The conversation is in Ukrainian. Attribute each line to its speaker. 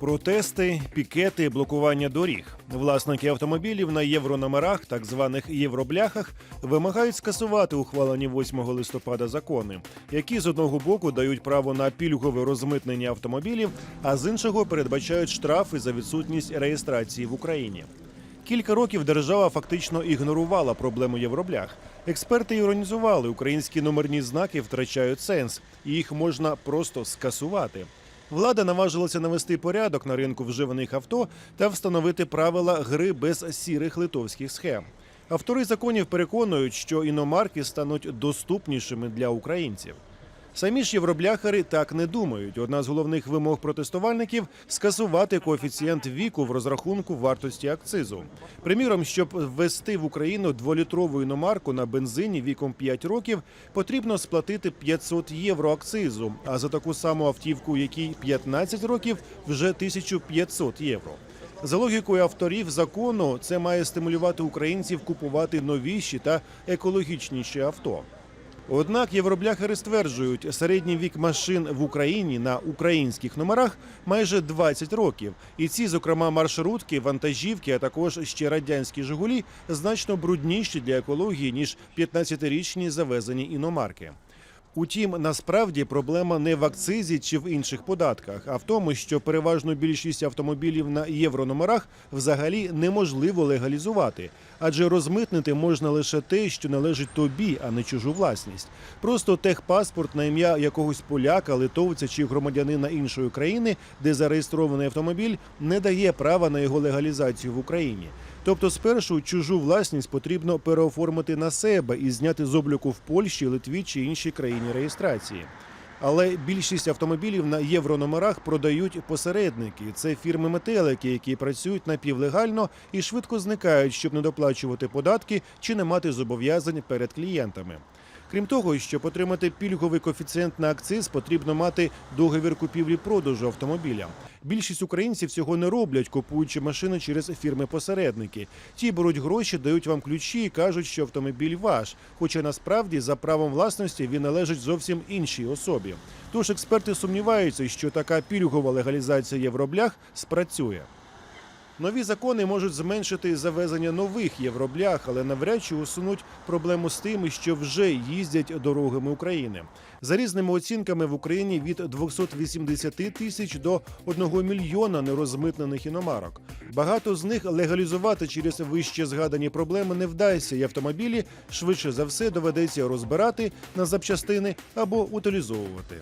Speaker 1: Протести, пікети, блокування доріг. Власники автомобілів на єврономерах, так званих євробляхах, вимагають скасувати ухвалені 8 листопада закони, які з одного боку дають право на пільгове розмитнення автомобілів, а з іншого передбачають штрафи за відсутність реєстрації в Україні. Кілька років держава фактично ігнорувала проблему євроблях. Експерти іронізували, українські номерні знаки втрачають сенс, і їх можна просто скасувати. Влада наважилася навести порядок на ринку вживаних авто та встановити правила гри без сірих литовських схем. Автори законів переконують, що іномарки стануть доступнішими для українців. Самі ж євробляхари так не думають. Одна з головних вимог протестувальників скасувати коефіцієнт віку в розрахунку вартості акцизу. Приміром, щоб ввести в Україну дволітрову іномарку на бензині віком 5 років, потрібно сплатити 500 євро акцизу. А за таку саму автівку, якій 15 років, вже 1500 євро. За логікою авторів закону, це має стимулювати українців купувати новіші та екологічніші авто. Однак євробляхери стверджують, середній вік машин в Україні на українських номерах майже 20 років. І ці, зокрема, маршрутки, вантажівки, а також ще радянські Жигулі, значно брудніші для екології ніж 15-річні завезені іномарки. Утім, насправді проблема не в акцизі чи в інших податках, а в тому, що переважну більшість автомобілів на єврономерах взагалі неможливо легалізувати, адже розмитнити можна лише те, що належить тобі, а не чужу власність. Просто техпаспорт на ім'я якогось поляка, литовця чи громадянина іншої країни, де зареєстрований автомобіль, не дає права на його легалізацію в Україні. Тобто, спершу чужу власність потрібно переоформити на себе і зняти з обліку в Польщі, Литві чи іншій країні реєстрації. Але більшість автомобілів на єврономерах продають посередники. Це фірми метелики, які працюють напівлегально і швидко зникають, щоб не доплачувати податки чи не мати зобов'язань перед клієнтами. Крім того, щоб отримати пільговий коефіцієнт на акциз, потрібно мати договір купівлі-продажу автомобіля. Більшість українців цього не роблять, купуючи машини через фірми-посередники. Ті беруть гроші, дають вам ключі і кажуть, що автомобіль ваш. Хоча насправді за правом власності він належить зовсім іншій особі. Тож експерти сумніваються, що така пільгова легалізація євроблях спрацює. Нові закони можуть зменшити завезення нових євроблях, але навряд чи усунуть проблему з тими, що вже їздять дорогами України. За різними оцінками в Україні від 280 тисяч до 1 мільйона нерозмитнених іномарок. Багато з них легалізувати через вище згадані проблеми не вдасться, і автомобілі швидше за все доведеться розбирати на запчастини або утилізовувати.